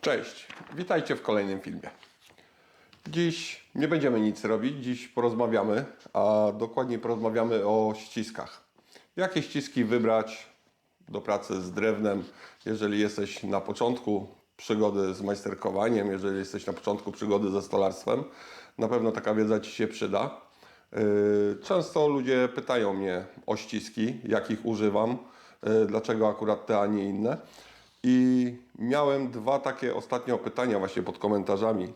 Cześć, witajcie w kolejnym filmie. Dziś nie będziemy nic robić, dziś porozmawiamy, a dokładniej porozmawiamy o ściskach. Jakie ściski wybrać do pracy z drewnem, jeżeli jesteś na początku przygody z majsterkowaniem, jeżeli jesteś na początku przygody ze stolarstwem, na pewno taka wiedza Ci się przyda. Yy, Często ludzie pytają mnie o ściski, jakich używam, yy, dlaczego akurat te, a nie inne. I miałem dwa takie ostatnio pytania właśnie pod komentarzami.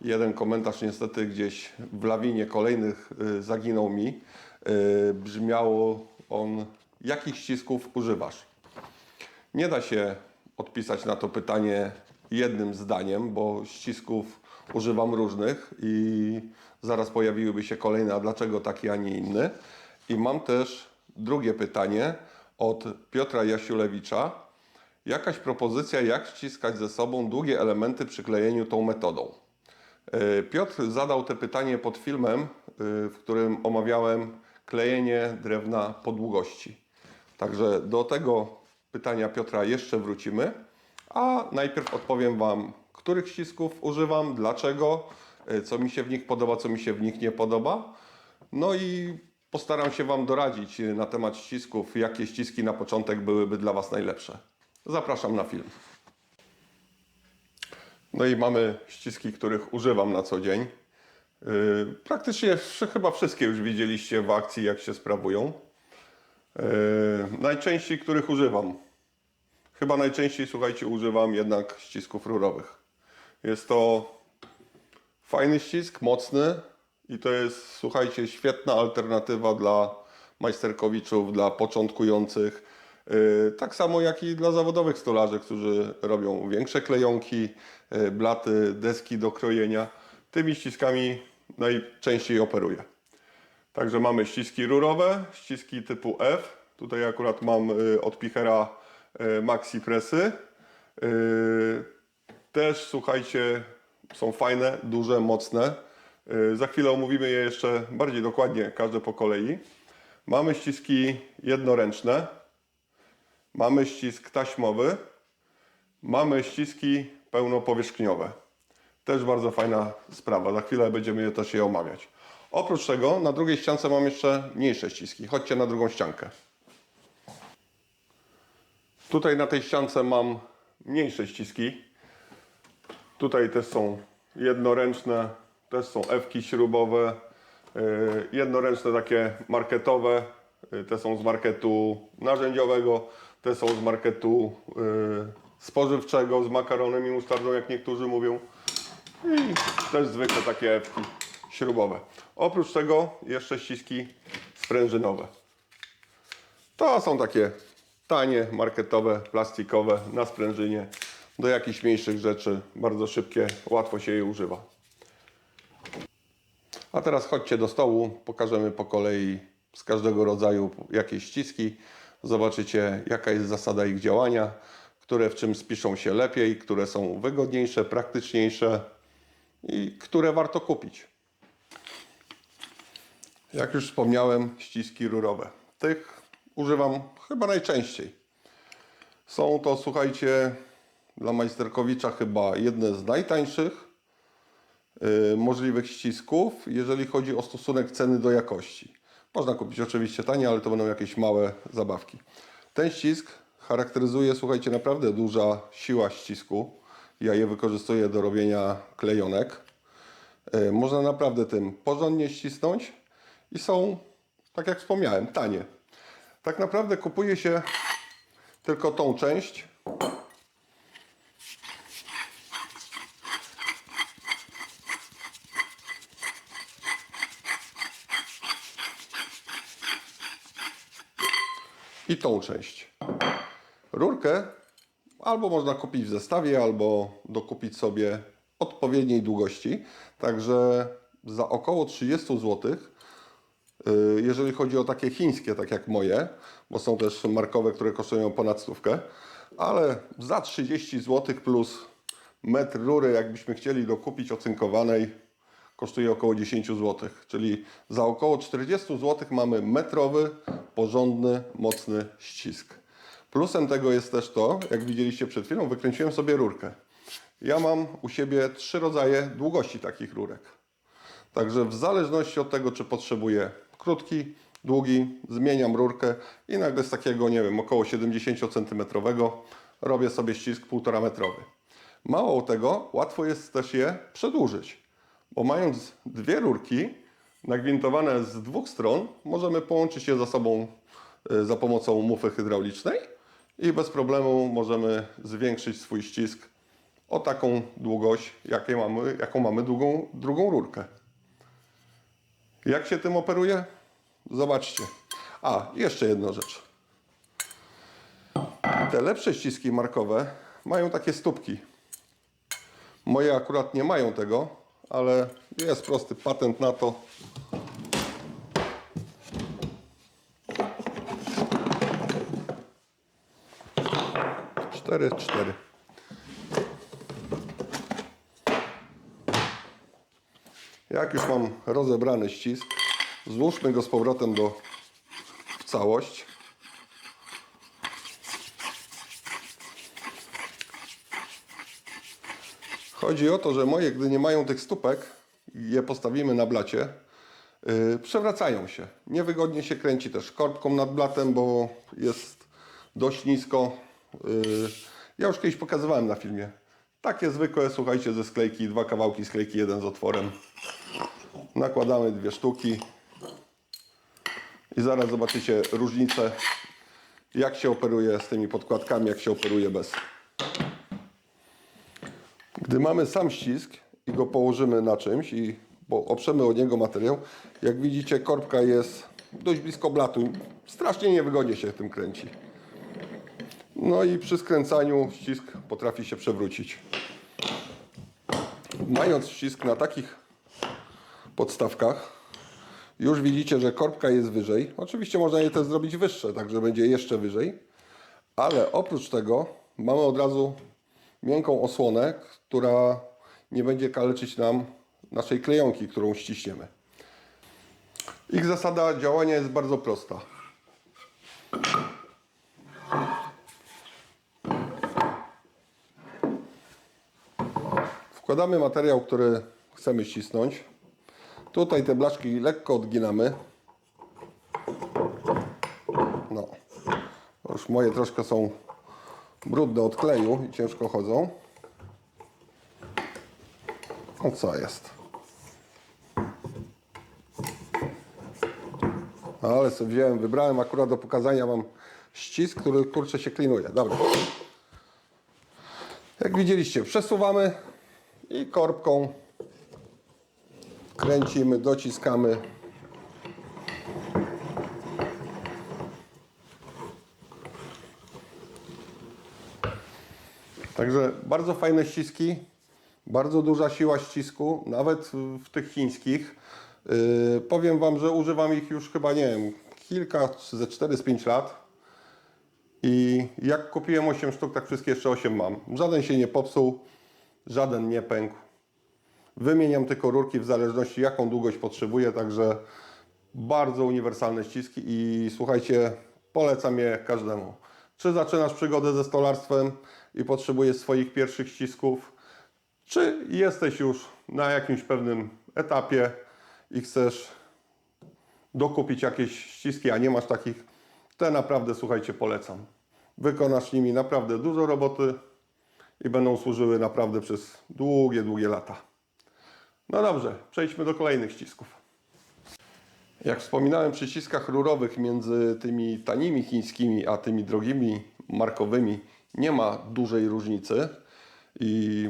Jeden komentarz niestety gdzieś w lawinie kolejnych y, zaginął mi. Y, Brzmiało on, jakich ścisków używasz? Nie da się odpisać na to pytanie jednym zdaniem, bo ścisków używam różnych i zaraz pojawiłyby się kolejne, a dlaczego taki, a nie inny. I mam też drugie pytanie od Piotra Jasiulewicza. Jakaś propozycja, jak ściskać ze sobą długie elementy przy klejeniu tą metodą? E, Piotr zadał te pytanie pod filmem, e, w którym omawiałem klejenie drewna po długości. Także do tego pytania Piotra jeszcze wrócimy, a najpierw odpowiem Wam, których ścisków używam, dlaczego, e, co mi się w nich podoba, co mi się w nich nie podoba. No i postaram się Wam doradzić na temat ścisków, jakie ściski na początek byłyby dla Was najlepsze. Zapraszam na film. No i mamy ściski, których używam na co dzień. Yy, Praktycznie chyba wszystkie już widzieliście w akcji, jak się sprawują. Yy, Najczęściej, których używam. Chyba najczęściej, słuchajcie, używam jednak ścisków rurowych. Jest to fajny ścisk, mocny i to jest, słuchajcie, świetna alternatywa dla majsterkowiczów, dla początkujących. Yy, Tak samo jak i dla zawodowych stolarzy, którzy robią większe klejonki, yy, blaty, deski do krojenia. Tymi ściskami najczęściej operuję. Także mamy ściski rurowe, ściski typu F. Tutaj akurat mam y, od Pichera y, Maxi Pressy. Y, Też słuchajcie, są fajne, duże, mocne. Y, Za chwilę omówimy je jeszcze bardziej dokładnie, każde po kolei. Mamy ściski jednoręczne, mamy ścisk taśmowy, mamy ściski pełnopowierzchniowe. Też bardzo fajna sprawa. Za chwilę będziemy je też je omawiać. Oprócz tego na drugiej ściance mam jeszcze mniejsze ściski. Chodźcie na drugą ściankę. Tutaj na tej ściance mam mniejsze ściski. Tutaj też są jednoręczne, też są F-ki śrubowe, yy, jednoręczne takie marketowe, yy, te są z marketu narzędziowego, te są z marketu spożywczego, z makaronem i musztardą, jak niektórzy mówią. I też zwykłe takie F-ki śrubowe. Oprócz tego jeszcze ściski sprężynowe. To są takie tanie, marketowe, plastikowe na sprężynie. Do jakichś mniejszych rzeczy, bardzo szybkie, łatwo się je używa. A teraz chodźcie do stołu, pokażemy po kolei z każdego rodzaju jakieś ściski. Zobaczycie, jaka jest zasada ich działania, które w czym spiszą się lepiej, które są wygodniejsze, praktyczniejsze i które warto kupić. Jak już wspomniałem, ściski rurowe. Tych używam chyba najczęściej. Są to, słuchajcie, dla Majsterkowicza chyba jedne z najtańszych yy, możliwych ścisków, jeżeli chodzi o stosunek ceny do jakości. Można kupić oczywiście tanie, ale to będą jakieś małe zabawki. Ten ścisk charakteryzuje, słuchajcie, naprawdę duża siła ścisku. Ja je wykorzystuję do robienia klejonek. Yy, Można naprawdę tym porządnie ścisnąć i są, tak jak wspomniałem, tanie. Tak naprawdę kupuje się tylko tą część. I tą część. Rurkę albo można kupić w zestawie, albo dokupić sobie odpowiedniej długości. Także za około 30 zł Y, Jeżeli chodzi o takie chińskie, tak jak moje, bo są też markowe, które kosztują ponad stówkę, ale za 30 zł plus metr rury, jakbyśmy chcieli dokupić ocynkowanej, kosztuje około 10 zł. Czyli za około 40 zł mamy metrowy, porządny, mocny ścisk. Plusem tego jest też to, jak widzieliście przed chwilą, wykręciłem sobie rurkę. Ja mam u siebie trzy rodzaje długości takich rurek. Także w zależności od tego, czy potrzebuję krótki, długi, zmieniam rurkę i nagle z takiego, nie wiem, około 70 cm robię sobie ścisk 1,5 metrowy. Mało tego, łatwo jest też je przedłużyć, bo mając dwie rurki nagwintowane z dwóch stron, możemy połączyć je ze sobą y, za pomocą mufy hydraulicznej i bez problemu możemy zwiększyć swój ścisk o taką długość, mamy, jaką mamy długą, drugą rurkę. Jak się tym operuje? Zobaczcie. A, jeszcze jedna rzecz. Te lepsze ściski markowe mają takie stópki. Moje akurat nie mają tego, ale jest prosty patent na to. Cztery, cztery. Jak już mam rozebrany ścisk, złóżmy go z powrotem do w całość. Chodzi o to, że moje, gdy nie mają tych stópek, i je postawimy na blacie, yy, przewracają się. Niewygodnie się kręci też korbką nad blatem, bo jest dość nisko. Yy, ja już kiedyś pokazywałem na filmie. Takie zwykłe, słuchajcie, ze sklejki, dwa kawałki sklejki, jeden z otworem. Nakładamy dwie sztuki i zaraz zobaczycie różnicę, jak się operuje z tymi podkładkami, jak się operuje bez. Gdy mamy sam ścisk i go położymy na czymś i oprzemy od niego materiał, jak widzicie korbka jest dość blisko blatu. Strasznie niewygodnie się tym kręci. No i przy skręcaniu ścisk potrafi się przewrócić. Mając ścisk na takich podstawkach, już widzicie, że korbka jest wyżej. Oczywiście można je też zrobić wyższe, także będzie jeszcze wyżej. Ale oprócz tego mamy od razu miękką osłonę, która nie będzie kaleczyć nam naszej klejonki, którą ściśniemy. Ich zasada działania jest bardzo prosta. Wkładamy materiał, który chcemy ścisnąć. Tutaj te blaszki lekko odginamy. No. Już moje troszkę są brudne od kleju i ciężko chodzą. No co jest? Ale sobie wziąłem, wybrałem akurat do pokazania Wam ścisk, który kurczę się klinuje. Dobra. Jak widzieliście, przesuwamy i korbką kręcimy, dociskamy. Także bardzo fajne ściski, bardzo duża siła ścisku, nawet w- tych chińskich. Yy, powiem Wam, że używam ich już chyba, nie wiem, kilka, ze 4 z 5 lat. I jak kupiłem 8 sztuk, tak wszystkie jeszcze 8 mam. Żaden się nie popsuł, żaden nie pękł. Wymieniam tylko rurki w zależności jaką długość potrzebuję, także bardzo uniwersalne ściski i słuchajcie, polecam je każdemu. Czy zaczynasz przygodę ze stolarstwem i potrzebujesz swoich pierwszych ścisków, czy jesteś już na jakimś pewnym etapie i chcesz dokupić jakieś ściski, a nie masz takich, te naprawdę, słuchajcie, polecam. Wykonasz nimi naprawdę dużo roboty i będą służyły naprawdę przez długie, długie lata. No dobrze, przejdźmy do kolejnych ścisków. Jak wspominałem przy ściskach rurowych między tymi tanimi chińskimi a tymi drogimi markowymi nie ma dużej różnicy i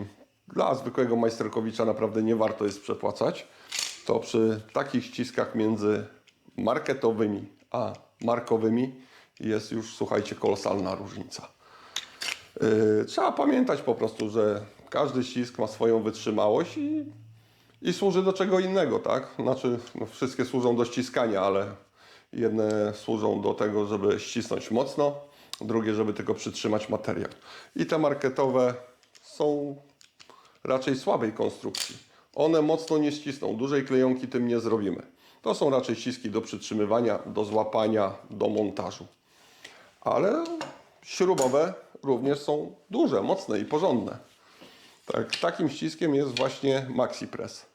dla zwykłego majsterkowicza naprawdę nie warto jest przepłacać, to przy takich ściskach między marketowymi a markowymi jest już, słuchajcie, kolosalna różnica. Yy, trzeba pamiętać po prostu, że każdy ścisk ma swoją wytrzymałość i, i służy do czego innego, tak? Znaczy, no, wszystkie służą do ściskania, ale jedne służą do tego, żeby ścisnąć mocno, drugie, żeby tylko przytrzymać materiał. I te marketowe są raczej słabej konstrukcji. One mocno nie ścisną, dużej klejonki tym nie zrobimy. To są raczej ściski do przytrzymywania, do złapania, do montażu. Ale śrubowe również są duże, mocne i porządne. Tak, takim ściskiem jest właśnie MaxiPress.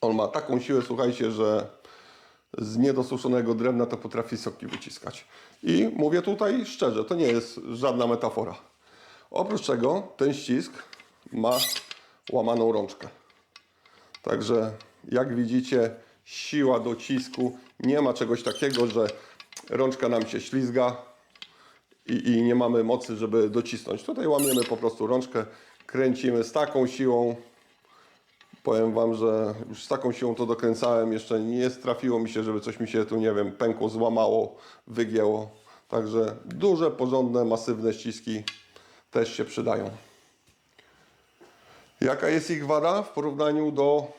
On ma taką siłę, słuchajcie, że z niedosuszonego drewna to potrafi soki wyciskać. I mówię tutaj szczerze, to nie jest żadna metafora. Oprócz czego ten ścisk ma łamaną rączkę. Także jak widzicie, siła docisku, nie ma czegoś takiego, że rączka nam się ślizga i, i nie mamy mocy, żeby docisnąć. Tutaj łamiemy po prostu rączkę, kręcimy z taką siłą. Powiem Wam, że już z taką siłą to dokręcałem, jeszcze nie trafiło mi się, żeby coś mi się tu, nie wiem, pękło, złamało, wygięło. Także duże, porządne, masywne ściski też się przydają. Jaka jest ich wada w porównaniu do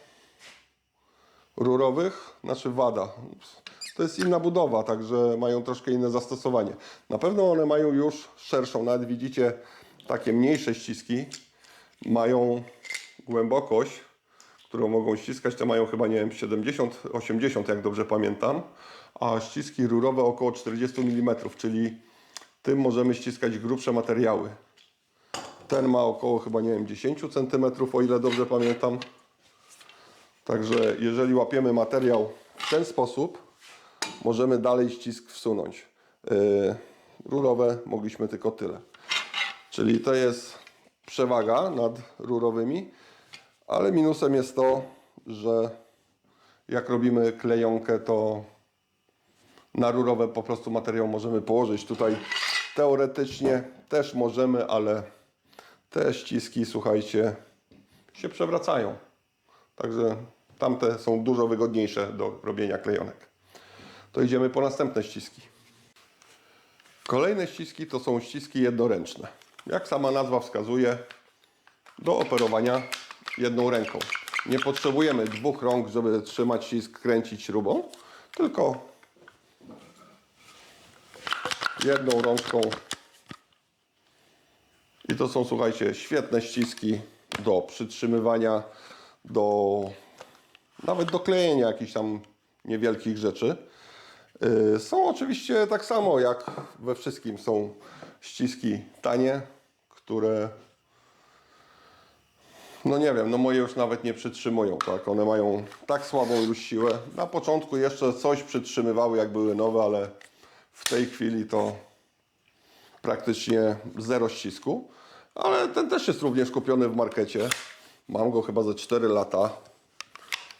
rurowych? Znaczy wada. To jest inna budowa, także mają troszkę inne zastosowanie. Na pewno one mają już szerszą, nawet widzicie takie mniejsze ściski mają głębokość, którą mogą ściskać, te mają chyba, nie wiem, 70-80, jak dobrze pamiętam, a ściski rurowe około 40 mm, czyli tym możemy ściskać grubsze materiały. Ten ma około chyba, nie wiem, 10 cm, o ile dobrze pamiętam. Także jeżeli łapiemy materiał w ten sposób, możemy dalej ścisk wsunąć. Yy, rurowe mogliśmy tylko tyle. Czyli to jest przewaga nad rurowymi, ale minusem jest to, że jak robimy klejonkę, to na rurowe po prostu materiał możemy położyć. Tutaj teoretycznie też możemy, ale te ściski, słuchajcie, się przewracają. Także tamte są dużo wygodniejsze do robienia klejonek. To idziemy po następne ściski. Kolejne ściski to są ściski jednoręczne. Jak sama nazwa wskazuje, do operowania jedną ręką. Nie potrzebujemy dwóch rąk, żeby trzymać ścisk, kręcić śrubą, tylko jedną rączką. I to są, słuchajcie, świetne ściski do przytrzymywania, do nawet do klejenia jakichś tam niewielkich rzeczy. Yy, Są oczywiście tak samo jak we wszystkim są ściski tanie, które no nie wiem, no moje już nawet nie przytrzymują, tak? One mają tak słabą już siłę. Na początku jeszcze coś przytrzymywały jak były nowe, ale w tej chwili to praktycznie zero ścisku. Ale ten też jest również kupiony w markecie. Mam go chyba ze 4 lata.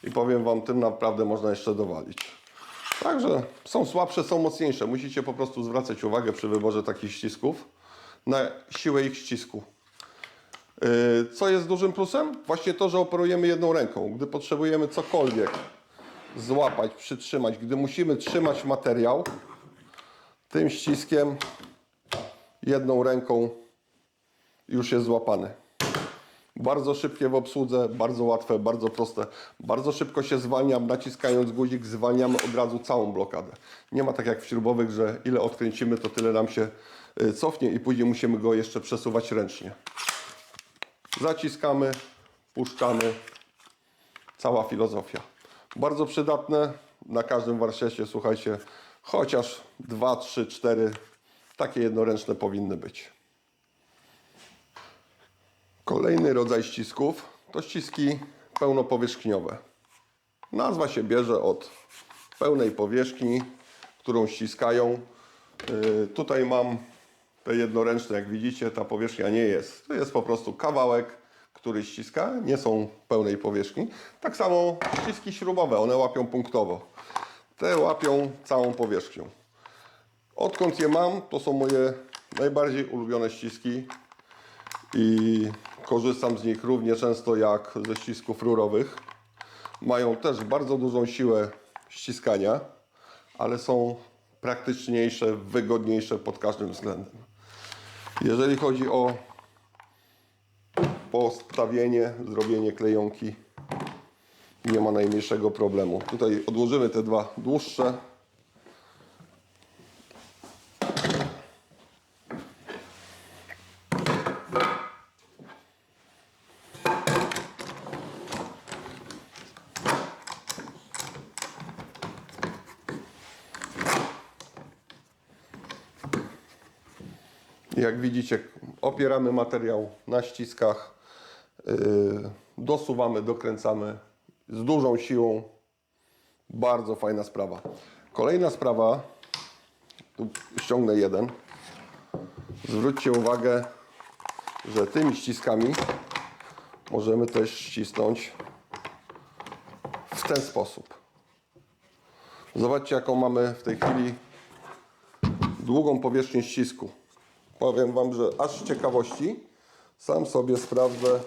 I powiem Wam, tym naprawdę można jeszcze dowalić. Także są słabsze, są mocniejsze. Musicie po prostu zwracać uwagę przy wyborze takich ścisków na siłę ich ścisku. Yy, Co jest dużym plusem? Właśnie to, że operujemy jedną ręką. Gdy potrzebujemy cokolwiek złapać, przytrzymać, gdy musimy trzymać materiał, tym ściskiem jedną ręką już jest złapany. Bardzo szybkie w obsłudze, bardzo łatwe, bardzo proste. Bardzo szybko się zwalnia, naciskając guzik zwalniamy od razu całą blokadę. Nie ma tak jak w śrubowych, że ile odkręcimy, to tyle nam się y, cofnie i później musimy go jeszcze przesuwać ręcznie. Zaciskamy, puszczamy. Cała filozofia. Bardzo przydatne na każdym warsztacie, słuchajcie, chociaż 2, 3, 4 takie jednoręczne powinny być. Kolejny rodzaj ścisków to ściski pełnopowierzchniowe. Nazwa się bierze od pełnej powierzchni, którą ściskają. Yy, tutaj mam te jednoręczne, jak widzicie, ta powierzchnia nie jest. To jest po prostu kawałek, który ściska, nie są pełnej powierzchni. Tak samo ściski śrubowe, one łapią punktowo. Te łapią całą powierzchnią. Odkąd je mam, to są moje najbardziej ulubione ściski i korzystam z nich równie często jak ze ścisków rurowych. Mają też bardzo dużą siłę ściskania, ale są praktyczniejsze, wygodniejsze pod każdym względem. Jeżeli chodzi o postawienie, zrobienie klejonki, nie ma najmniejszego problemu. Tutaj odłożymy te dwa dłuższe. Jak widzicie, opieramy materiał na ściskach. Yy, dosuwamy, dokręcamy z dużą siłą. Bardzo fajna sprawa. Kolejna sprawa, tu ściągnę jeden. Zwróćcie uwagę, że tymi ściskami możemy też ścisnąć w ten sposób. Zobaczcie, jaką mamy w tej chwili długą powierzchnię ścisku. Powiem Wam, że aż z ciekawości sam sobie sprawdzę.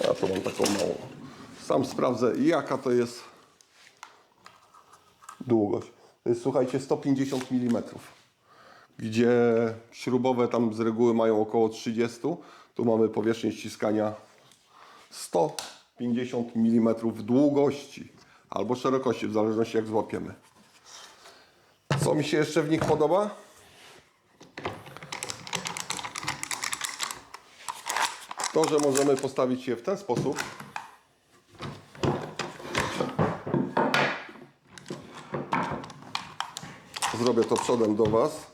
Ja to mam taką małą. Sam sprawdzę, jaka to jest długość. To jest, słuchajcie, 150 mm. Gdzie śrubowe tam z reguły mają około 30, tu mamy powierzchnię ściskania 150 mm długości albo szerokości, w zależności jak złapiemy. Co mi się jeszcze w nich podoba? To, że możemy postawić je w ten sposób. Zrobię to przodem do Was.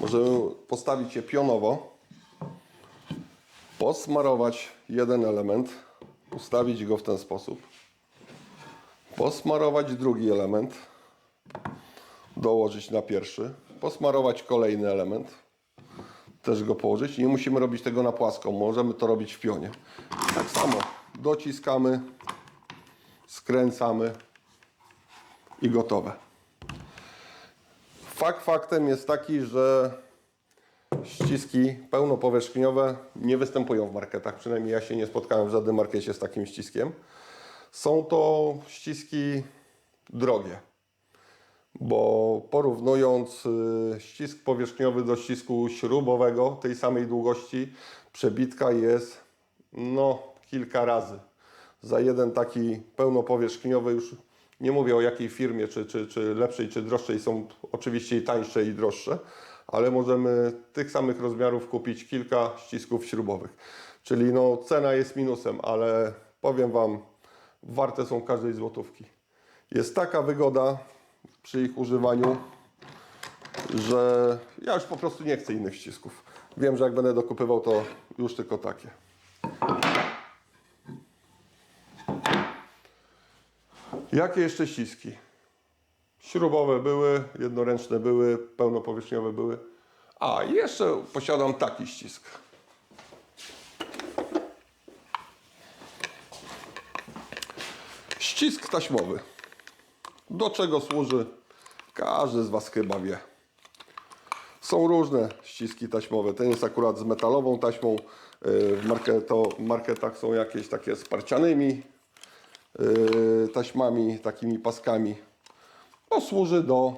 Możemy postawić je pionowo, posmarować jeden element, ustawić go w ten sposób, posmarować drugi element, dołożyć na pierwszy, posmarować kolejny element, też go położyć. Nie musimy robić tego na płasko, możemy to robić w pionie. Tak samo dociskamy, skręcamy i gotowe. Fakt faktem jest taki, że ściski pełnopowierzchniowe nie występują w marketach. Przynajmniej ja się nie spotkałem w żadnym markecie z takim ściskiem. Są to ściski drogie, bo porównując y, ścisk powierzchniowy do ścisku śrubowego tej samej długości, przebitka jest no kilka razy. Za jeden taki pełnopowierzchniowy już nie mówię o jakiej firmie, czy, czy, czy lepszej, czy droższej, są oczywiście i tańsze i droższe, ale możemy tych samych rozmiarów kupić kilka ścisków śrubowych. Czyli no, cena jest minusem, ale powiem Wam, warte są każdej złotówki. Jest taka wygoda przy ich używaniu, że ja już po prostu nie chcę innych ścisków. Wiem, że jak będę dokupywał, to już tylko takie. Jakie jeszcze ściski? Śrubowe były, jednoręczne były, pełnopowierzchniowe były. A, jeszcze posiadam taki ścisk. Ścisk taśmowy. Do czego służy? Każdy z Was chyba wie. Są różne ściski taśmowe. Ten jest akurat z metalową taśmą. Yy, W marketach są jakieś takie z parcianymi yy, taśmami, takimi paskami. To służy do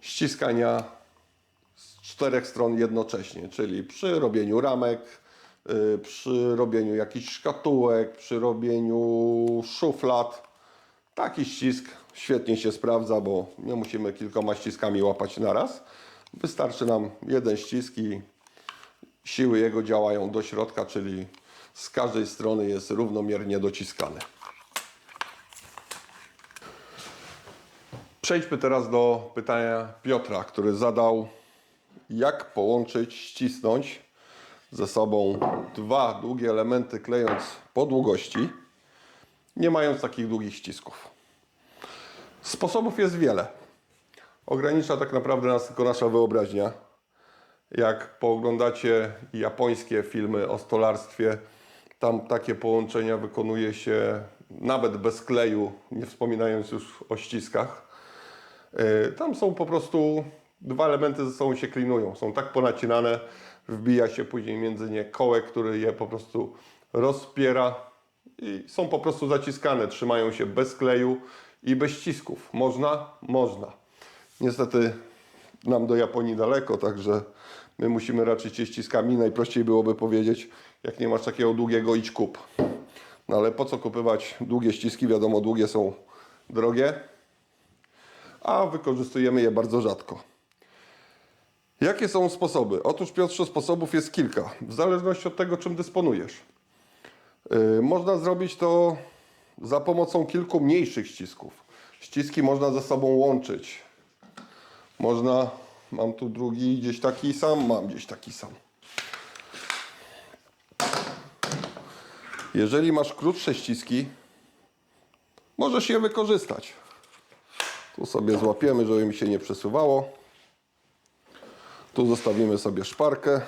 ściskania z czterech stron jednocześnie, czyli przy robieniu ramek, przy robieniu jakichś szkatułek, przy robieniu szuflad. Taki ścisk świetnie się sprawdza, bo nie musimy kilkoma ściskami łapać naraz. Wystarczy nam jeden ścisk i siły jego działają do środka, czyli z każdej strony jest równomiernie dociskany. Przejdźmy teraz do pytania Piotra, który zadał, jak połączyć, ścisnąć ze sobą dwa długie elementy, klejąc po długości, nie mając takich długich ścisków. Sposobów jest wiele. Ogranicza tak naprawdę nas tylko nasza wyobraźnia. Jak pooglądacie japońskie filmy o stolarstwie, tam takie połączenia wykonuje się nawet bez kleju, nie wspominając już o ściskach. Yy, Tam są po prostu dwa elementy ze sobą się klinują. Są tak ponacinane, wbija się później między nie kołek, który je po prostu rozpiera i są po prostu zaciskane. Trzymają się bez kleju i bez ścisków. Można? Można. Niestety nam do Japonii daleko, także my musimy raczyć się ściskami. Najprościej byłoby powiedzieć, jak nie masz takiego długiego, idź kup. No ale po co kupywać długie ściski? Wiadomo, długie są drogie, a wykorzystujemy je bardzo rzadko. Jakie są sposoby? Otóż Piotrze, sposobów jest kilka, w zależności od tego, czym dysponujesz. Yy, można zrobić to za pomocą kilku mniejszych ścisków. Ściski można ze sobą łączyć. Można Mam tu drugi gdzieś taki sam, mam gdzieś taki sam. Jeżeli masz krótsze ściski, możesz je wykorzystać. Tu sobie złapiemy, żeby mi się nie przesuwało. Tu zostawimy sobie szparkę.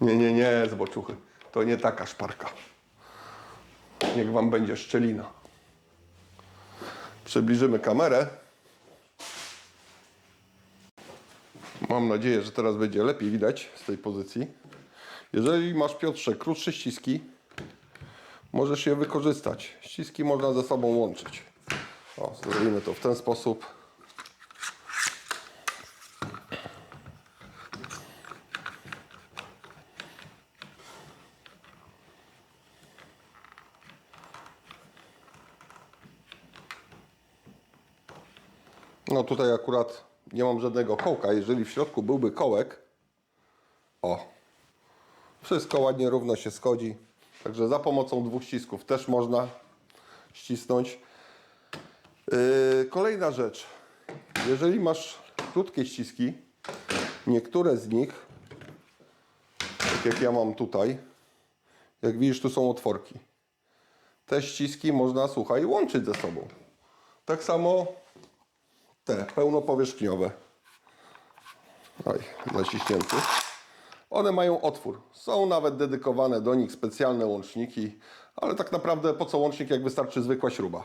Nie, nie, nie, zboczuchy. To nie taka szparka. Niech wam będzie szczelina. Przybliżymy kamerę. Mam nadzieję, że teraz będzie lepiej widać z tej pozycji. Jeżeli masz, Piotrze, krótsze ściski, możesz je wykorzystać. Ściski można ze sobą łączyć. O, zrobimy to w ten sposób. No tutaj akurat nie mam żadnego kołka. Jeżeli w środku byłby kołek, o, wszystko ładnie równo się schodzi. Także za pomocą dwóch ścisków też można ścisnąć. Yy, kolejna rzecz. Jeżeli masz krótkie ściski, niektóre z nich, tak jak ja mam tutaj, jak widzisz, tu są otworki. Te ściski można, słuchaj, łączyć ze sobą. Tak samo te pełnopowierzchniowe. Oj, zaciśnięty. One mają otwór. Są nawet dedykowane do nich specjalne łączniki, ale tak naprawdę po co łącznik, jak wystarczy zwykła śruba.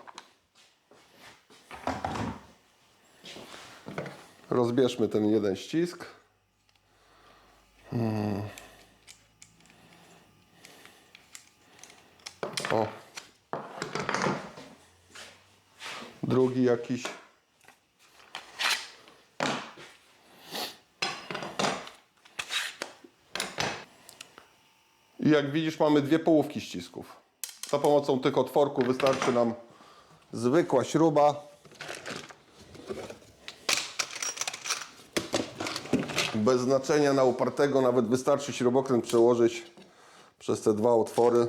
Rozbierzmy ten jeden ścisk. Hmm. O. Drugi jakiś. I jak widzisz, mamy dwie połówki ścisków. Za pomocą tych otworków wystarczy nam zwykła śruba. Bez znaczenia na upartego nawet wystarczy śrubokręt przełożyć przez te dwa otwory.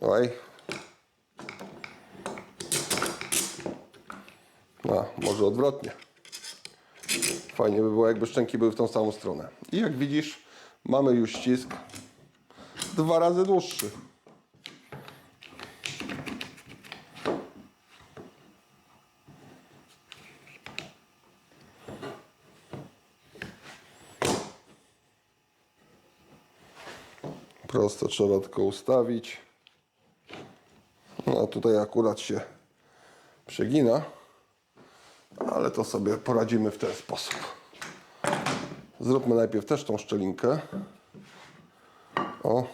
Oj. A, może odwrotnie. Fajnie by było, jakby szczęki były w tą samą stronę. I jak widzisz, mamy już ścisk dwa razy dłuższy. Prosto trzeba tylko ustawić. No tutaj akurat się przegina, ale to sobie poradzimy w ten sposób. Zróbmy najpierw też tą szczelinkę. O.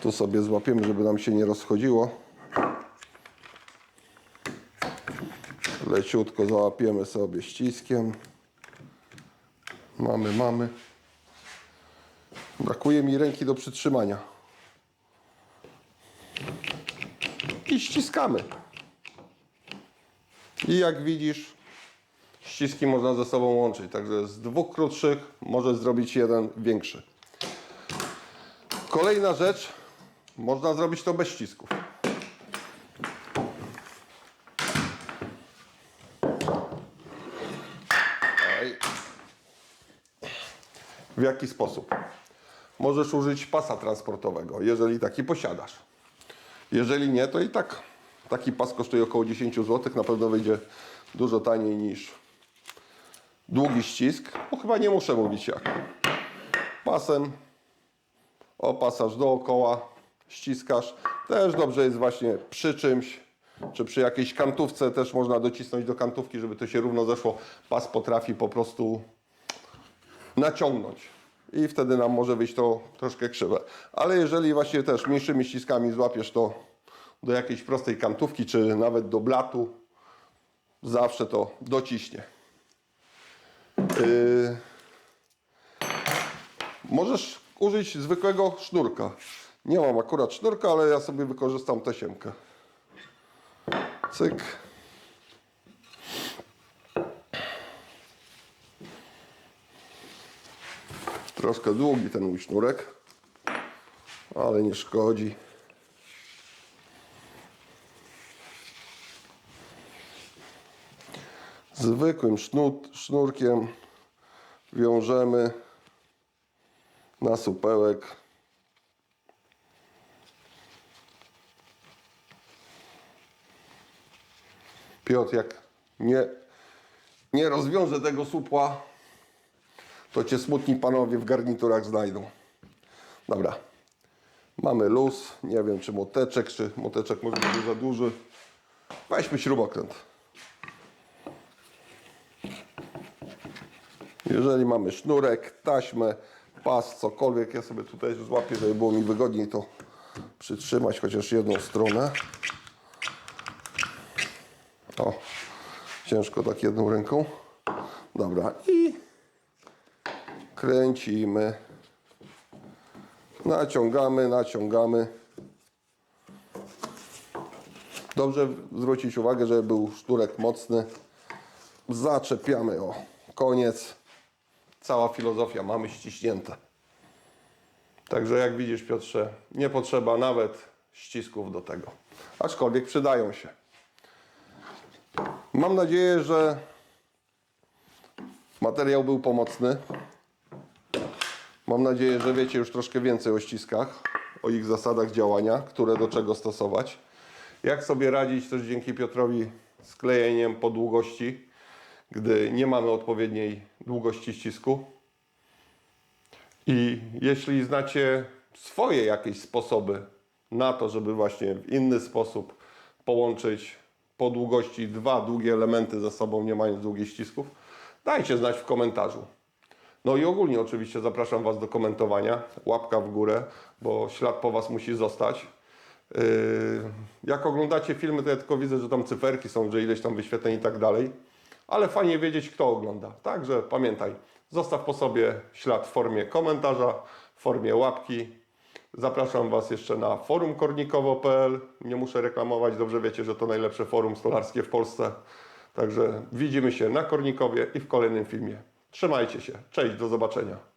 Tu sobie złapiemy, żeby nam się nie rozchodziło. Leciutko załapiemy sobie ściskiem. Mamy, mamy. Brakuje mi ręki do przytrzymania. I ściskamy. I jak widzisz, ściski można ze sobą łączyć. Także z dwóch krótszych może zrobić jeden większy. Kolejna rzecz, można zrobić to bez ścisków. W jaki sposób? Możesz użyć pasa transportowego, jeżeli taki posiadasz. Jeżeli nie, to i tak taki pas kosztuje około 10 zł. Na pewno wyjdzie dużo taniej niż długi ścisk. Bo chyba nie muszę mówić jak. Pasem opasasz dookoła, ściskasz. Też dobrze jest właśnie przy czymś, czy przy jakiejś kantówce też można docisnąć do kantówki, żeby to się równo zeszło. Pas potrafi po prostu naciągnąć. I wtedy nam może wyjść to troszkę krzywe. Ale jeżeli właśnie też mniejszymi ściskami złapiesz to do jakiejś prostej kantówki, czy nawet do blatu, zawsze to dociśnie. Yy... Możesz użyć zwykłego sznurka. Nie mam akurat sznurka, ale ja sobie wykorzystam tasiemkę. Cyk. Troszkę długi ten mój sznurek, ale nie szkodzi. zwykłym sznur, sznurkiem wiążemy na supełek. Piotr, jak nie, nie rozwiąże tego supła, to cię smutni panowie w garniturach znajdą. Dobra. Mamy luz. Nie wiem, czy moteczek, czy moteczek może będzie za duży. Weźmy śrubokręt. Jeżeli mamy sznurek, taśmę, pas, cokolwiek, ja sobie tutaj złapię, żeby było mi wygodniej to przytrzymać chociaż jedną stronę. O, ciężko tak jedną ręką. Dobra, i kręcimy. Naciągamy, naciągamy. Dobrze zwrócić uwagę, żeby był sznurek mocny. Zaczepiamy, o, koniec. Cała filozofia mamy ściśnięte. Także jak widzisz Piotrze, nie potrzeba nawet ścisków do tego. Aczkolwiek przydają się. Mam nadzieję, że materiał był pomocny. Mam nadzieję, że wiecie już troszkę więcej o ściskach, o ich zasadach działania, które do czego stosować. Jak sobie radzić też dzięki Piotrowi z klejeniem po długości, gdy nie mamy odpowiedniej długości ścisku. I jeśli znacie swoje jakieś sposoby na to, żeby właśnie w inny sposób połączyć po długości dwa długie elementy ze sobą, nie mając długich ścisków, dajcie znać w komentarzu. No i ogólnie oczywiście zapraszam Was do komentowania. Łapka w górę, bo ślad po Was musi zostać. Yy, Jak oglądacie filmy, to ja tylko widzę, że tam cyferki są, że ileś tam wyświetleń i tak dalej. Ale fajnie wiedzieć, kto ogląda. Także pamiętaj, zostaw po sobie ślad w formie komentarza, w formie łapki. Zapraszam Was jeszcze na forum kornikowo.pl. Nie muszę reklamować, dobrze wiecie, że to najlepsze forum stolarskie w Polsce. Także widzimy się na Kornikowie i w kolejnym filmie. Trzymajcie się. Cześć, do zobaczenia.